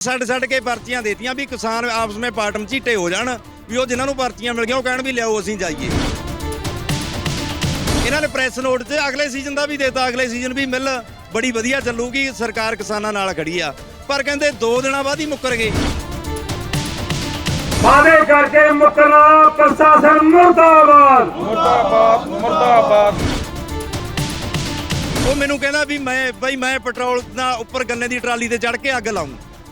ਛੱਡ ਛੱਡ ਕੇ ਪਰਚੀਆਂ ਦੇਤੀਆਂ ਵੀ ਕਿਸਾਨ ਆਪਸ ਵਿੱਚ ਪਾਟਮ ਝੀਟੇ ਹੋ ਜਾਣ ਵੀ ਉਹ ਜਿਨ੍ਹਾਂ ਨੂੰ ਪਰਚੀਆਂ ਮਿਲ ਗਈਆਂ ਉਹ ਕਹਿਣ ਵੀ ਲਿਆਓ ਅਸੀਂ ਜਾਈਏ। ਇਹਨਾਂ ਨੇ ਪ੍ਰੈਸ ਨੋਟ 'ਚ ਅਗਲੇ ਸੀਜ਼ਨ ਦਾ ਵੀ ਦੇਤਾ ਅਗਲੇ ਸੀਜ਼ਨ ਵੀ ਮਿਲ ਬੜੀ ਵਧੀਆ ਚੱਲੂਗੀ ਸਰਕਾਰ ਕਿਸਾਨਾਂ ਨਾਲ ਖੜੀ ਆ। ਪਰ ਕਹਿੰਦੇ 2 ਦਿਨਾਂ ਬਾਅਦ ਹੀ ਮੁੱਕਰ ਗਏ। ਵਾਅਦੇ ਕਰਕੇ ਮੁਕਰਨਾ ਪ੍ਰਸ਼ਾਸਨ ਮੁਰਦਾਬਾਦ। ਮੁਰਦਾਬਾਦ ਮੁਰਦਾਬਾਦ। ਉਹ ਮੈਨੂੰ ਕਹਿੰਦਾ ਵੀ ਮੈਂ ਬਈ ਮੈਂ ਪੈਟਰੋਲ ਦਾ ਉੱਪਰ ਗੰਨੇ ਦੀ ਟਰਾਲੀ ਤੇ ਚੜ ਕੇ ਅੱਗ ਲਾਉਂ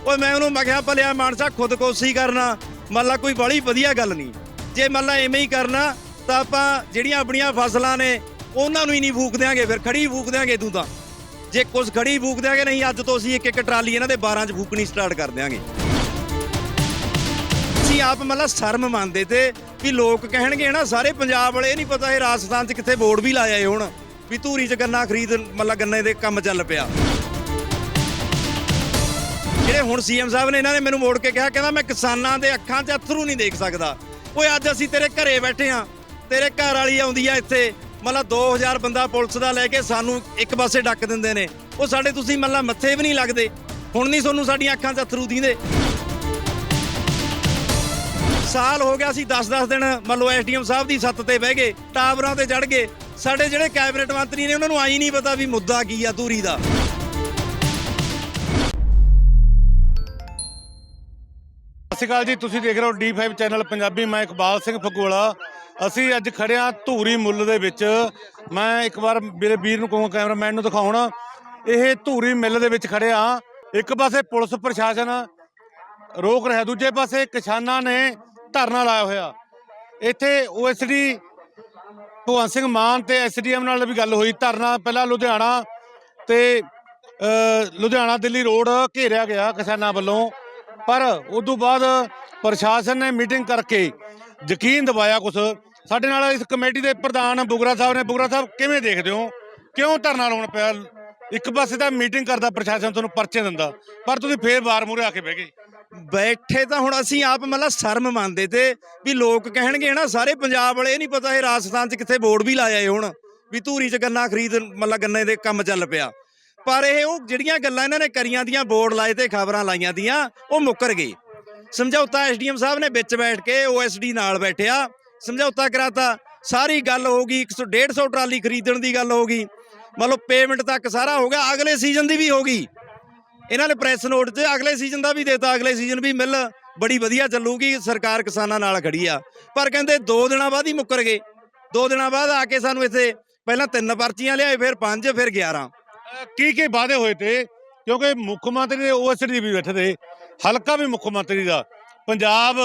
ਓਏ ਮੈਂ ਉਹਨੂੰ ਮੈਂ ਕਿਹਾ ਭਲਿਆ ਮਾਨਸਾ ਖੁਦਕੁਸ਼ੀ ਕਰਨਾ ਮੰਨ ਲਾ ਕੋਈ ਬੜੀ ਵਧੀਆ ਗੱਲ ਨਹੀਂ। ਜੇ ਮੰਨ ਲਾ ਐਵੇਂ ਹੀ ਕਰਨਾ, ਤਾਂ ਆਪਾਂ ਜਿਹੜੀਆਂ ਆਪਣੀਆਂ ਫਸਲਾਂ ਨੇ, ਉਹਨਾਂ ਨੂੰ ਹੀ ਨਹੀਂ ਫੂਕ ਦਿਆਂਗੇ, ਫਿਰ ਖੜੀ ਫੂਕ ਦਿਆਂਗੇ ਤੂੰ ਤਾਂ। ਜੇ ਕੁਝ ਖੜੀ ਫੂਕ ਦਿਆਂਗੇ, ਨਹੀਂ, ਅੱਜ ਤੋਂ ਅਸੀਂ ਇੱਕ ਇੱਕ ਟਰਾਲੀ ਇਹਨਾਂ ਦੇ 12 ਚ ਫੂਕਣੀ ਸਟਾਰਟ ਕਰ ਦਿਆਂਗੇ। ਅਸੀਂ ਆਪ ਮਤਲਬ ਸ਼ਰਮ ਮੰਨਦੇ ਤੇ ਵੀ ਲੋਕ ਕਹਿਣਗੇ ਨਾ, ਸਾਰੇ ਪੰਜਾਬ ਵਾਲੇ, ਇਹ ਨਹੀਂ ਪਤਾ ਇਹ ਰਾਜਸਥਾਨ 'ਚ ਕਿੱਥੇ ਬੋਰਡ ਵੀ ਲਾਇਆ ਏ ਹੁਣ, ਵੀ ਧੂਰੀ 'ਚ ਗੰਨਾ ਖਰੀਦ ਮਤਲਬ ਗੰਨੇ ਦੇ ਕੰਮ ਚੱਲ ਪਿਆ। ਜਿਹੜੇ ਹੁਣ ਸੀਐਮ ਸਾਹਿਬ ਨੇ ਇਹਨਾਂ ਨੇ ਮੈਨੂੰ ਮੋੜ ਕੇ ਕਿਹਾ, ਕਹਿੰਦਾ ਮੈਂ ਕਿਸਾਨਾਂ ਦੇ ਅੱਖਾਂ 'ਚ ਅਥਰੂ ਨਹੀਂ ਦੇਖ ਸਕਦਾ। ਓਏ ਅੱਜ ਅਸੀਂ ਤੇਰੇ ਘਰੇ ਬੈਠੇ ਆ ਤੇਰੇ ਘਰ ਵਾਲੀ ਆਉਂਦੀ ਆ ਇੱਥੇ, ਮਤਲਬ 2000 ਬੰਦਾ ਪੁਲਿਸ ਦਾ ਲੈ ਕੇ ਸਾਨੂੰ ਇੱਕ ਪਾਸੇ ਡੱਕ ਦਿੰਦੇ ਨੇ। ਉਹ ਸਾਡੇ ਤੁਸੀਂ ਮਤਲਬ ਮੱਥੇ ਵੀ ਨਹੀਂ ਲੱਗਦੇ, ਹੁਣ ਨਹੀਂ ਤੁਹਾਨੂੰ ਸਾਡੀਆਂ ਅੱਖਾਂ 'ਚ ਅਥਰੂ ਦੀਂਦੇ। ਸਾਲ ਹੋ ਗਿਆ ਸੀ 10-10 ਦਿਨ ਮੰਨ ਲਓ ਐਸਡੀਐਮ ਸਾਹਿਬ ਦੀ ਸੱਤ ਤੇ ਬਹਿ ਗਏ, ਟਾਵਰਾਂ ਤੇ ਚੜ ਗਏ। ਸਾਡੇ ਜਿਹੜੇ ਕੈਬਨਿਟ ਮੰਤਰੀ ਨੇ ਉਹਨਾਂ ਨੂੰ ਆਈ ਨਹੀਂ ਪਤਾ ਵੀ ਮੁੱਦਾ ਕੀ ਆ ਧੂਰੀ ਦਾ। ਸਤਿ ਸ਼੍ਰੀ ਅਕਾਲ ਜੀ, ਤੁਸੀਂ ਦੇਖ ਰਹੇ ਹੋ D5 ਚੈਨਲ ਪੰਜਾਬੀ, ਮੈਂ ਇਕਬਾਲ ਸਿੰਘ ਫਗੋਲਾ। ਅਸੀਂ ਅੱਜ ਖੜੇ ਹਾਂ ਧੂਰੀ ਮੁੱਲ ਦੇ ਵਿੱਚ। ਮੈਂ ਇੱਕ ਵਾਰ ਮੇਰੇ ਵੀਰ ਨੂੰ ਕਹੂੰਗਾ, ਕੈਮਰਾਮੈਨ ਨੂੰ ਦਿਖਾਉਣ। ਇਹ ਧੂਰੀ ਮਿੱਲ ਦੇ ਵਿੱਚ ਖੜੇ ਹਾਂ। ਇੱਕ ਪਾਸੇ ਪੁਲਿਸ ਪ੍ਰਸ਼ਾਸਨ ਰੋਕ ਰਿਹਾ, ਦੂਜੇ ਪਾਸੇ ਕਿਸਾਨਾਂ ਨੇ ਧਰਨਾ ਲਾਇਆ ਹੋਇਆ। ਇੱਥੇ ਓਐਸਡੀ ਭਗਵੰਤ ਸਿੰਘ ਮਾਨ ਤੇ ਐਸਡੀਐਮ ਨਾਲ ਵੀ ਗੱਲ ਹੋਈ, ਧਰਨਾ ਪਹਿਲਾਂ ਲੁਧਿਆਣਾ ਤੇ ਲੁਧਿਆਣਾ ਦਿੱਲੀ ਰੋਡ ਘੇਰਿਆ ਗਿਆ ਕਿਸਾਨਾਂ ਵੱਲੋਂ। ਪਰ ਉਸ ਤੋਂ ਬਾਅਦ ਪ੍ਰਸ਼ਾਸਨ ਨੇ ਮੀਟਿੰਗ ਕਰਕੇ ਯਕੀਨ ਦਿਵਾਇਆ ਕੁਛ। ਸਾਡੇ ਨਾਲ ਇਸ ਕਮੇਟੀ ਦੇ ਪ੍ਰਧਾਨ ਬੁਗਰਾ ਸਾਹਿਬ ਨੇ। ਬੁਗਰਾ ਸਾਹਿਬ, ਕਿਵੇਂ ਦੇਖਦੇ ਹੋ? ਕਿਉਂ ਧਰਨਾ ਲਾਉਣ ਪਿਆ? ਇੱਕ ਪਾਸੇ ਤਾਂ ਮੀਟਿੰਗ ਕਰਦਾ ਪ੍ਰਸ਼ਾਸਨ ਤੁਹਾਨੂੰ ਪਰਚੇ ਦਿੰਦਾ, ਪਰ ਤੁਸੀਂ ਫੇਰ ਬਾਰ ਮੂਰੇ ਆ ਕੇ ਬਹਿ ਗਏ। ਬੈਠੇ ਤਾਂ ਹੁਣ ਅਸੀਂ ਆਪ ਮਤਲਬ ਸ਼ਰਮ ਮੰਨਦੇ ਤੇ ਵੀ ਲੋਕ ਕਹਿਣਗੇ ਨਾ, ਸਾਰੇ ਪੰਜਾਬ ਵਾਲੇ ਇਹ ਨਹੀਂ ਪਤਾ ਇਹ ਰਾਜਸਥਾਨ 'ਚ ਕਿੱਥੇ ਬੋਰਡ ਵੀ ਲਾਇਆ ਏ ਹੁਣ, ਵੀ ਧੂਰੀ 'ਚ ਗੰਨਾ ਖਰੀਦ, ਮਤਲਬ ਗੰਨੇ ਦੇ ਕੰਮ ਚੱਲ ਪਿਆ। ਪਰ ਇਹ ਉਹ ਜਿਹੜੀਆਂ ਗੱਲਾਂ ਇਹਨਾਂ ਨੇ ਕਰੀਆਂ ਦੀਆਂ, ਬੋਰਡ ਲਾਏ ਤੇ ਖਬਰਾਂ ਲਾਈਆਂ ਦੀਆਂ, ਉਹ ਮੁੱਕਰ ਗਏ ਸਮਝੌਤਾ ਐਸਡੀਐਮ ਸਾਹਿਬ ਨੇ ਵਿੱਚ ਬੈਠ ਕੇ ਓਐਸਡੀ ਨਾਲ ਬੈਠਿਆ। ਸਮਝੌਤਾ ਕਰਾਤਾ। ਸਾਰੀ ਗੱਲ ਹੋ ਗਈ 100 150 ਟਰਾਲੀ ਖਰੀਦਣ ਦੀ ਗੱਲ ਹੋ ਗਈ। ਮਤਲਬ ਪੇਮੈਂਟ ਤੱਕ ਸਾਰਾ ਹੋ ਗਿਆ, ਅਗਲੇ ਸੀਜ਼ਨ ਦੀ ਵੀ ਹੋ ਗਈ। ਇਹਨਾਂ ਨੇ ਪ੍ਰੈਸ ਨੋਟ 'ਚ ਅਗਲੇ ਸੀਜ਼ਨ ਦਾ ਵੀ ਦੇਤਾ, ਅਗਲੇ ਸੀਜ਼ਨ ਵੀ ਮਿਲ ਬੜੀ ਵਧੀਆ ਚੱਲੂਗੀ, ਸਰਕਾਰ ਕਿਸਾਨਾਂ ਨਾਲ ਖੜੀ ਆ। ਪਰ ਕਹਿੰਦੇ 2 ਦਿਨਾਂ ਬਾਅਦ ਹੀ ਮੁੱਕਰ ਗਏ। 2 ਦਿਨਾਂ ਬਾਅਦ ਆ ਕੇ ਸਾਨੂੰ ਇੱਥੇ ਪਹਿਲਾਂ ਤਿੰਨ ਪਰਚੀਆਂ ਲਿਆਏ, ਫਿਰ ਪੰਜ, ਫਿਰ 11 ਕੀ ਕੀ ਵਾਅਦੇ ਹੋਏ ਤੇ? ਕਿਉਂਕਿ ਮੁੱਖ ਮੰਤਰੀ ਦੇ ਓਐਸਡੀ ਵੀ ਬੈਠੇ ਤੇ, ਹਲਕਾ ਵੀ ਮੁੱਖ ਮੰਤਰੀ ਦਾ। ਪੰਜਾਬ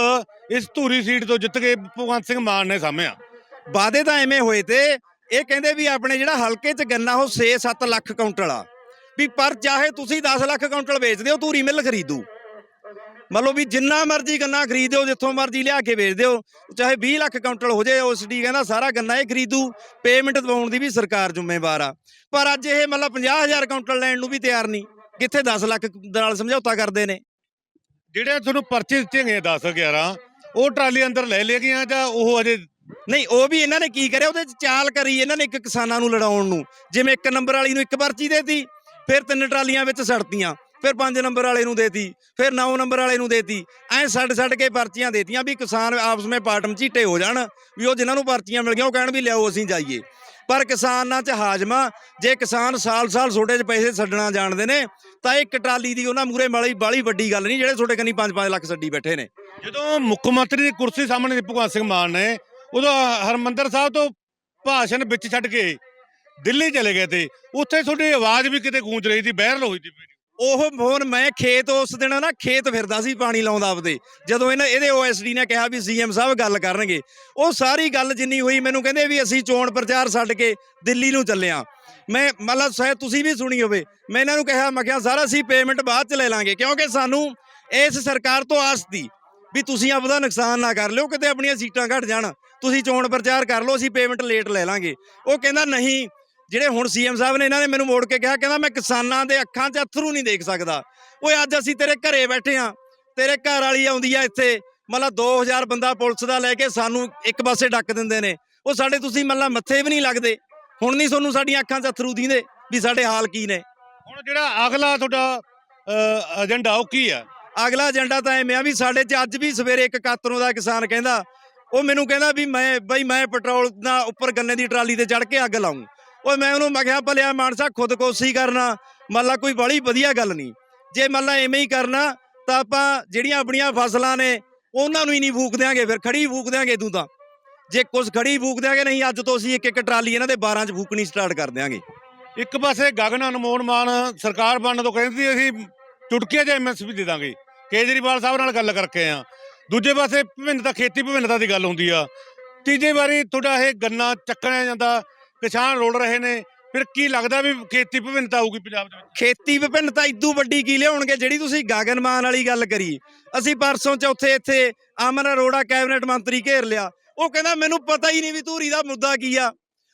ਇਸ ਧੂਰੀ ਸੀਟ ਤੋਂ ਜਿੱਤ ਕੇ ਭਗਵੰਤ ਸਿੰਘ ਮਾਨ ਨੇ ਸਾਂਭਿਆ ਵਾਅਦੇ ਤਾਂ ਐਵੇਂ ਹੋਏ ਤੇ, ਇਹ ਕਹਿੰਦੇ ਵੀ ਆਪਣੇ ਜਿਹੜਾ ਹਲਕੇ 'ਚ ਗੰਨਾ ਉਹ 6-7 ਲੱਖ ਕੁਇੰਟਲ ਆ। ਵੀ ਪਰ ਚਾਹੇ ਤੁਸੀਂ 10 ਲੱਖ ਕੁਇੰਟਲ ਵੇਚਦੇ ਹੋ, ਧੂਰੀ ਮਿੱਲ ਖਰੀਦੂ। ਮੰਨ ਲਓ ਵੀ ਜਿੰਨਾ ਮਰਜ਼ੀ ਗੰਨਾ ਖਰੀਦਿਓ ਜਿੱਥੋਂ ਮਰਜ਼ੀ ਲਿਆ ਕੇ ਵੇਚ ਦਿਓ ਚਾਹੇ 20 ਲੱਖ ਕੁਇੰਟਲ ਹੋ ਜਾਏ ਓਐਸਡੀ ਕਹਿੰਦਾ ਸਾਰਾ ਗੰਨਾ ਇਹ ਖਰੀਦੂ ਪੇਮੈਂਟ ਦਿਵਾਉਣ ਦੀ ਵੀ ਸਰਕਾਰ ਜ਼ਿੰਮੇਵਾਰ ਆ। ਪਰ ਅੱਜ ਇਹ ਮਤਲਬ 50000 ਕੁਇੰਟਲ ਲੈਣ ਨੂੰ ਵੀ ਤਿਆਰ ਨਹੀਂ ਕਿੱਥੇ 10 ਲੱਖ ਨਾਲ ਸਮਝੌਤਾ ਕਰਦੇ ਨੇ? ਜਿਹੜੇ ਤੁਹਾਨੂੰ ਪਰਚੇ ਦਿੱਤੇ ਗਏ 10 11 ਉਹ ਟਰਾਲੀ ਅੰਦਰ ਲੈ ਲਿਆ ਗਈਆਂ ਜਾਂ ਉਹ ਅਜੇ ਨਹੀਂ ਉਹ ਵੀ ਇਹਨਾਂ ਨੇ ਕੀ ਕਰਿਆ ਉਹਦੇ ਚ ਚਾਲ ਕਰੀ ਇਹਨਾਂ ਨੇ ਇੱਕ ਕਿਸਾਨਾਂ ਨੂੰ ਲੜਾਉਣ ਨੂੰ। ਜਿਵੇਂ ਇੱਕ ਨੰਬਰ ਵਾਲੀ ਨੂੰ ਇੱਕ ਪਰਚੀ ਦੇਤੀ ਫਿਰ ਤਿੰਨ ਟਰਾਲੀਆਂ ਵਿੱਚ ਸੜਤੀਆਂ। ਫਿਰ ਪੰਜ ਨੰਬਰ ਵਾਲੇ ਨੂੰ ਦੇਤੀ, ਫਿਰ 9 ਨੰਬਰ ਵਾਲੇ ਨੂੰ ਦੇਤੀ, ਐ ਛੱਡ ਛੱਡ ਕੇ ਪਰਚੀਆਂ ਦੇਤੀਆਂ ਵੀ ਕਿਸਾਨ ਆਪਸ ਵਿੱਚ ਪਾਟਮ ਝੀਟੇ ਹੋ ਜਾਣ, ਵੀ ਉਹ ਜਿਨ੍ਹਾਂ ਨੂੰ ਪਰਚੀਆਂ ਮਿਲ ਗਈਆਂ ਉਹ ਕਹਿਣ ਵੀ ਲਿਆਓ ਅਸੀਂ ਜਾਈਏ। ਪਰ ਕਿਸਾਨਾਂ 'ਚ ਹਾਜ਼ਮਾ, ਜੇ ਕਿਸਾਨ ਸਾਲ-ਸਾਲ ਛੋਟੇ 'ਚ ਪੈਸੇ ਛੱਡਣਾ ਜਾਣਦੇ ਨੇ, ਤਾਂ ਇਹ ਕਟਾਲੀ ਦੀ ਉਹਨਾਂ ਮੂਰੇ ਮਾਲੀ, ਬਾਲੀ ਵੱਡੀ ਗੱਲ ਨਹੀਂ, ਜਿਹੜੇ ਛੋਟੇ ਕੰਨੀ 5-5 ਲੱਖ ਛੱਡੀ ਬੈਠੇ ਨੇ। ਜਦੋਂ ਮੁੱਖ ਮੰਤਰੀ ਦੀ ਕੁਰਸੀ ਸਾਹਮਣੇ ਭਗਵੰਤ ਸਿੰਘ ਮਾਨ ਨੇ, ਉਦੋਂ ਹਰਮੰਦਰ ਸਾਹਿਬ ਤੋਂ ਭਾਸ਼ਣ ਵਿੱਚ ਛੱਡ ਕੇ ਦਿੱਲੀ ਚਲੇ ਗਏ ਤੇ, ਉੱਥੇ ਤੁਹਾਡੀ ਆਵਾਜ਼ ਵੀ ਕਿਤੇ ਗੂੰਜ ਰਹੀ ਸੀ, ਵਾਇਰਲ ਹੋਈ ਸੀ। ਉਹ ਫੋਨ ਮੈਂ ਖੇਤ, ਉਸ ਦਿਨ ਨਾ ਖੇਤ ਫਿਰਦਾ ਸੀ ਪਾਣੀ ਲਾਉਂਦਾ ਆਪਦੇ। ਜਦੋਂ ਇਹਨਾਂ, ਇਹਦੇ ਓਐਸਡੀ ਨੇ ਕਿਹਾ ਵੀ ਸੀਐਮ ਸਾਹਿਬ ਗੱਲ ਕਰਨਗੇ। ਉਹ ਸਾਰੀ ਗੱਲ ਜਿੰਨੀ ਹੋਈ, ਮੈਨੂੰ ਕਹਿੰਦੇ ਵੀ ਅਸੀਂ ਚੋਣ ਪ੍ਰਚਾਰ ਛੱਡ ਕੇ ਦਿੱਲੀ ਨੂੰ ਚੱਲਿਆ। ਮੈਂ, ਮਤਲਬ ਸ਼ਾਇਦ ਤੁਸੀਂ ਵੀ ਸੁਣੀ ਹੋਵੇ, ਮੈਂ ਇਹਨਾਂ ਨੂੰ ਕਿਹਾ, ਮੈਂ ਕਿਹਾ, ਸਰ, ਅਸੀਂ ਪੇਮੈਂਟ ਬਾਅਦ ਚ ਲੈ ਲਾਂਗੇ, ਕਿਉਂਕਿ ਸਾਨੂੰ ਇਸ ਸਰਕਾਰ ਤੋਂ ਆਸ ਦੀ ਵੀ ਤੁਸੀਂ ਆਪਦਾ ਨੁਕਸਾਨ ਨਾ ਕਰ ਲਿਓ, ਕਿਤੇ ਆਪਣੀਆਂ ਸੀਟਾਂ ਘਟ ਜਾਣ। ਤੁਸੀਂ ਚੋਣ ਪ੍ਰਚਾਰ ਕਰ ਲਓ, ਅਸੀਂ ਪੇਮੈਂਟ ਲੇਟ ਲੈ ਲਾਂਗੇ। ਉਹ ਕਹਿੰਦਾ, ਨਹੀਂ ਜਿਹੜੇ ਹੁਣ ਸੀਐਮ ਸਾਹਿਬ ਨੇ ਇਹਨਾਂ ਨੇ ਮੈਨੂੰ ਮੋੜ ਕੇ ਕਿਹਾ ਕਹਿੰਦਾ ਮੈਂ ਕਿਸਾਨਾਂ ਦੇ ਅੱਖਾਂ 'ਚ ਅਥਰੂ ਨਹੀਂ ਦੇਖ ਸਕਦਾ। ਓਏ ਅੱਜ ਅਸੀਂ ਤੇਰੇ ਘਰੇ ਬੈਠੇ ਆ ਤੇਰੇ ਘਰ ਵਾਲੀ ਆਉਂਦੀ ਆ ਇੱਥੇ ਮਤਲਬ 2000 ਬੰਦਾ ਪੁਲਿਸ ਦਾ ਲੈ ਕੇ ਸਾਨੂੰ ਇੱਕ ਪਾਸੇ ਡੱਕ ਦਿੰਦੇ ਨੇ। ਉਹ ਸਾਡੇ ਤੁਸੀਂ ਮਤਲਬ ਮੱਥੇ ਵੀ ਨਹੀਂ ਲੱਗਦੇ। ਹੁਣ ਨਹੀਂ ਤੁਹਾਨੂੰ ਸਾਡੀਆਂ ਅੱਖਾਂ 'ਚ ਅਥਰੂ ਦੀਂਦੇ ਵੀ ਸਾਡੇ ਹਾਲ ਕੀ ਨੇ। ਹੁਣ ਜਿਹੜਾ ਅਗਲਾ ਤੁਹਾਡਾ ਏਜੰਡਾ ਉਹ ਕੀ ਆ? ਅਗਲਾ ਏਜੰਡਾ ਤਾਂ ਐਵੇਂ ਆ ਵੀ ਸਾਡੇ 'ਚ ਅੱਜ ਵੀ ਸਵੇਰੇ ਇੱਕ ਕਾਤਰੋਂ ਦਾ ਕਿਸਾਨ ਕਹਿੰਦਾ ਉਹ ਮੈਨੂੰ ਕਹਿੰਦਾ ਵੀ ਮੈਂ ਬਈ ਮੈਂ ਪੈਟਰੋਲ ਦਾ ਉੱਪਰ ਗੰਨੇ ਦੀ ਟਰਾਲੀ ਤੇ ਚੜ ਕੇ ਅੱਗ ਲਾਉਂ ਓਏ ਮੈਂ ਉਹਨੂੰ, ਮੈਂ ਕਿਹਾ ਭਲਿਆ ਮਾਨਸਾ ਖੁਦਕੁਸ਼ੀ ਕਰਨਾ, ਮੰਨ ਲਾ ਕੋਈ ਬੜੀ ਵਧੀਆ ਗੱਲ ਨਹੀਂ। ਜੇ ਮੰਨ ਲਾ ਐਵੇਂ ਹੀ ਕਰਨਾ, ਤਾਂ ਆਪਾਂ ਜਿਹੜੀਆਂ ਆਪਣੀਆਂ ਫਸਲਾਂ ਨੇ, ਉਹਨਾਂ ਨੂੰ ਹੀ ਨਹੀਂ ਫੂਕ ਦਿਆਂਗੇ, ਫਿਰ ਖੜੀ ਫੂਕ ਦਿਆਂਗੇ ਤੂੰ ਤਾਂ। ਜੇ ਕੁਝ ਖੜੀ ਫੂਕ ਦਿਆਂਗੇ, ਨਹੀਂ, ਅੱਜ ਤੋਂ ਅਸੀਂ ਇੱਕ ਇੱਕ ਟਰਾਲੀ ਇਹਨਾਂ ਦੇ 12 ਚ ਫੂਕਣੀ ਸਟਾਰਟ ਕਰ ਦਿਆਂਗੇ। ਇੱਕ ਪਾਸੇ ਗਗਨ, ਅਨਮੋਲ, ਮਾਨ, ਸਰਕਾਰ ਬਣਨ ਤੋਂ ਕਹਿੰਦੀ ਸੀ, ਅਸੀਂ ਚੁਟਕੀਆਂ 'ਚ ਐਮਐਸਪੀ ਦੇ ਦਾਂਗੇ, ਕੇਜਰੀਵਾਲ ਸਾਹਿਬ ਨਾਲ ਗੱਲ ਕਰਕੇ ਆ ਦੂਜੇ ਪਾਸੇ ਭਿੰਨਤਾ ਖੇਤੀ ਭਿੰਨਤਾ ਦੀ ਗੱਲ ਹੁੰਦੀ ਆ। ਤੀਜੇ ਵਾਰੀ ਤੁਹਾਡਾ ਇਹ ਗੰਨਾ ਚੱਕਣਿਆ ਜਾਂਦਾ ਕਿਸਾਨ ਰੋਲ ਰਹੇ ਨੇ, ਫਿਰ ਕੀ ਲੱਗਦਾ ਵੀ ਖੇਤੀ ਵਿਭਿੰਨਤਾ ਆਊਗੀ ਪੰਜਾਬ ਦੇ ਵਿੱਚ? ਖੇਤੀ ਵਿਭਿੰਨਤਾ ਇਦੋਂ ਵੱਡੀ ਕੀ ਲਿਆਉਣਗੇ, ਜਿਹੜੀ ਤੁਸੀਂ ਗਗਨਮਾਨ ਵਾਲੀ ਗੱਲ ਕਰੀ। ਅਸੀਂ ਪਰਸੋਂ ਚੌਥੇ ਇੱਥੇ ਅਮਨ ਅਰੋੜਾ ਕੈਬਨਿਟ ਮੰਤਰੀ ਘੇਰ ਲਿਆ। ਉਹ ਕਹਿੰਦਾ, ਮੈਨੂੰ ਪਤਾ ਹੀ ਨਹੀਂ ਵੀ ਧੂਰੀ ਦਾ ਮੁੱਦਾ ਕੀ ਆ।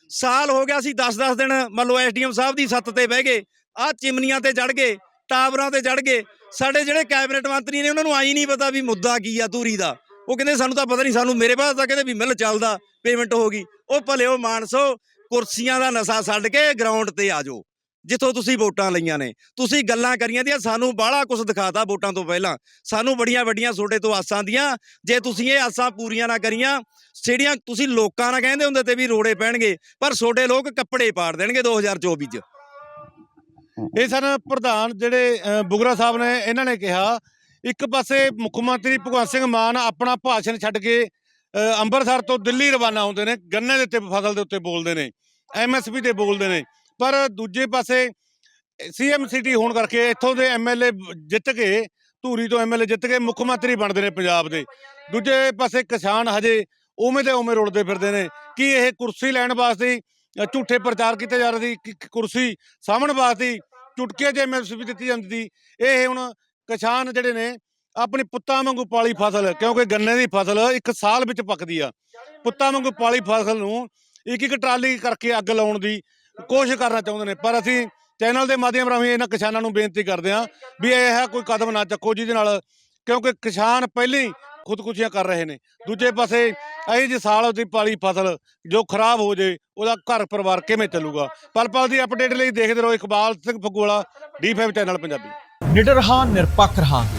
ਸਾਲ ਹੋ ਗਿਆ ਸੀ 10-10 ਦਿਨ ਮੰਨ ਲਓ ਐਸਡੀਐਮ ਸਾਹਿਬ ਦੀ ਸੱਤ ਤੇ ਬਹਿ ਗਏ ਆਹ ਚਿਮਨੀਆਂ ਤੇ ਚੜ ਗਏ, ਟਾਵਰਾਂ ਤੇ ਚੜ ਗਏ। ਸਾਡੇ ਜਿਹੜੇ ਕੈਬਨਿਟ ਮੰਤਰੀ ਨੇ, ਉਹਨਾਂ ਨੂੰ ਆਈ ਨਹੀਂ ਪਤਾ ਵੀ ਮੁੱਦਾ ਕੀ ਆ ਧੂਰੀ ਦਾ। ਉਹ ਕਹਿੰਦੇ, ਸਾਨੂੰ ਤਾਂ ਪਤਾ ਨਹੀਂ, ਸਾਨੂੰ ਮੇਰੇ ਪਾਸ ਤਾਂ ਕਹਿੰਦੇ ਵੀ ਮਿਲ ਚੱਲਦਾ ਪੇਮੈਂਟ ਹੋ ਗਈ। ਉਹ ਭਲੇ ਉਹ ਮਾਨਸੋ ਕੁਰਸੀਆਂ ਦਾ ਨਸ਼ਾ ਛੱਡ ਕੇ ਗਰਾਊਂਡ ਤੇ ਆ ਜਾਓ। ਜਿੱਥੋਂ ਤੁਸੀਂ ਵੋਟਾਂ ਲਈਆਂ ਨੇ। ਤੁਸੀਂ ਗੱਲਾਂ ਕਰੀਆਂ ਦੀਆਂ, ਸਾਨੂੰ ਬਾਹਲਾ ਕੁਝ ਦਿਖਾਤਾ ਵੋਟਾਂ ਤੋਂ ਪਹਿਲਾਂ। ਸਾਨੂੰ ਬੜੀਆਂ ਵੱਡੀਆਂ ਤੁਹਾਡੇ ਤੋਂ ਆਸਾਂ ਦੀਆਂ। ਜੇ ਤੁਸੀਂ ਇਹ ਆਸਾਂ ਪੂਰੀਆਂ ਨਾ ਕਰੀਆਂ, ਜਿਹੜੀਆਂ ਤੁਸੀਂ ਲੋਕਾਂ ਨਾਲ ਕਹਿੰਦੇ ਹੁੰਦੇ ਤੇ ਵੀ ਰੋੜੇ ਪੈਣਗੇ, ਪਰ ਤੁਹਾਡੇ ਲੋਕ ਕੱਪੜੇ ਪਾੜ ਦੇਣਗੇ 2024 ਚ। ਇਹ ਸਨ ਪ੍ਰਧਾਨ ਜਿਹੜੇ ਬੁਗਰਾ ਸਾਹਿਬ ਨੇ, ਇਹਨਾਂ ਨੇ ਕਿਹਾ, ਇੱਕ ਪਾਸੇ ਮੁੱਖ ਮੰਤਰੀ ਭਗਵੰਤ ਸਿੰਘ ਮਾਨ ਆਪਣਾ ਭਾਸ਼ਣ ਛੱਡ ਕੇ ਅੰਮ੍ਰਿਤਸਰ ਤੋਂ ਦਿੱਲੀ ਰਵਾਨਾ ਹੁੰਦੇ ਨੇ, ਗੰਨੇ ਦੇ ਉੱਤੇ, ਫਸਲ ਦੇ ਉੱਤੇ ਬੋਲਦੇ ਨੇ ਐਮਐਸਪੀ ਤੇ ਬੋਲਦੇ ਨੇ। ਪਰ ਦੂਜੇ ਪਾਸੇ, ਸੀਐਮ ਸਿਟੀ ਹੋਣ ਕਰਕੇ ਇੱਥੋਂ ਦੇ ਐਮਐਲਏ ਜਿੱਤ ਕੇ, ਧੂਰੀ ਤੋਂ ਐਮਐਲਏ ਜਿੱਤ ਕੇ ਮੁੱਖ ਮੰਤਰੀ ਬਣਦੇ ਨੇ ਪੰਜਾਬ ਦੇ। ਦੂਜੇ ਪਾਸੇ ਕਿਸਾਨ ਹਜੇ ਉਵੇਂ ਦੇ ਉਵੇਂ ਰੁਲਦੇ ਫਿਰਦੇ ਨੇ। ਕੀ ਇਹ ਕੁਰਸੀ ਲੈਣ ਵਾਸਤੇ ਝੂਠੇ ਪ੍ਰਚਾਰ ਕੀਤੇ ਜਾ ਰਹੇ ਸੀ? ਕਿ ਕੁਰਸੀ ਸਾਹਮਣ ਵਾਸਤੇ ਹੀ ਚੁਟਕੀਆਂ 'ਚ ਐਮਐਸਪੀ ਦਿੱਤੀ ਜਾਂਦੀ ਸੀ? ਇਹ ਹੁਣ ਕਿਸਾਨ ਜਿਹੜੇ ਨੇ ਆਪਣੀ ਪੁੱਤਾਂ ਵਾਂਗੂ ਪਾਲੀ ਫਸਲ, ਕਿਉਂਕਿ ਗੰਨੇ ਦੀ ਫਸਲ ਇੱਕ ਸਾਲ ਵਿੱਚ ਪੱਕਦੀ ਆ। ਪੁੱਤਾਂ ਵਾਂਗੂ ਪਾਲੀ ਫਸਲ ਨੂੰ ਇੱਕ ਇੱਕ ਟਰਾਲੀ ਕਰਕੇ ਅੱਗ ਲਾਉਣ ਦੀ ਕੋਸ਼ਿਸ਼ ਕਰਨਾ ਚਾਹੁੰਦੇ ਨੇ। ਪਰ ਅਸੀਂ ਚੈਨਲ ਦੇ ਮਾਧਿਅਮ ਰਾਹੀਂ ਇਹਨਾਂ ਕਿਸਾਨਾਂ ਨੂੰ ਬੇਨਤੀ ਕਰਦੇ ਹਾਂ ਵੀ ਇਹ ਕੋਈ ਕਦਮ ਨਾ ਚੱਕੋ ਜਿਹਦੇ ਨਾਲ ਕਿਉਂਕਿ ਕਿਸਾਨ ਪਹਿਲਾਂ ਹੀ ਖੁਦਕੁਸ਼ੀਆਂ ਕਰ ਰਹੇ ਨੇ। ਦੂਜੇ ਪਾਸੇ ਇਹ ਜੀ ਸਾਲ ਦੀ ਪਾਲੀ ਫਸਲ ਜੋ ਖਰਾਬ ਹੋ ਜੇ, ਉਹਦਾ ਘਰ ਪਰਿਵਾਰ ਕਿਵੇਂ ਚੱਲੂਗਾ? ਪਲ ਪਲ ਦੀ ਅਪਡੇਟ ਲਈ ਦੇਖਦੇ ਰਹੋ ਇਕਬਾਲ ਸਿੰਘ ਫਗੋਲਾ D5 ਚੈਨਲ ਪੰਜਾਬੀ। ਨਿਡਰ ਹਾਂ, ਨਿਰਪੱਖ ਰਹਾਂਗੇ।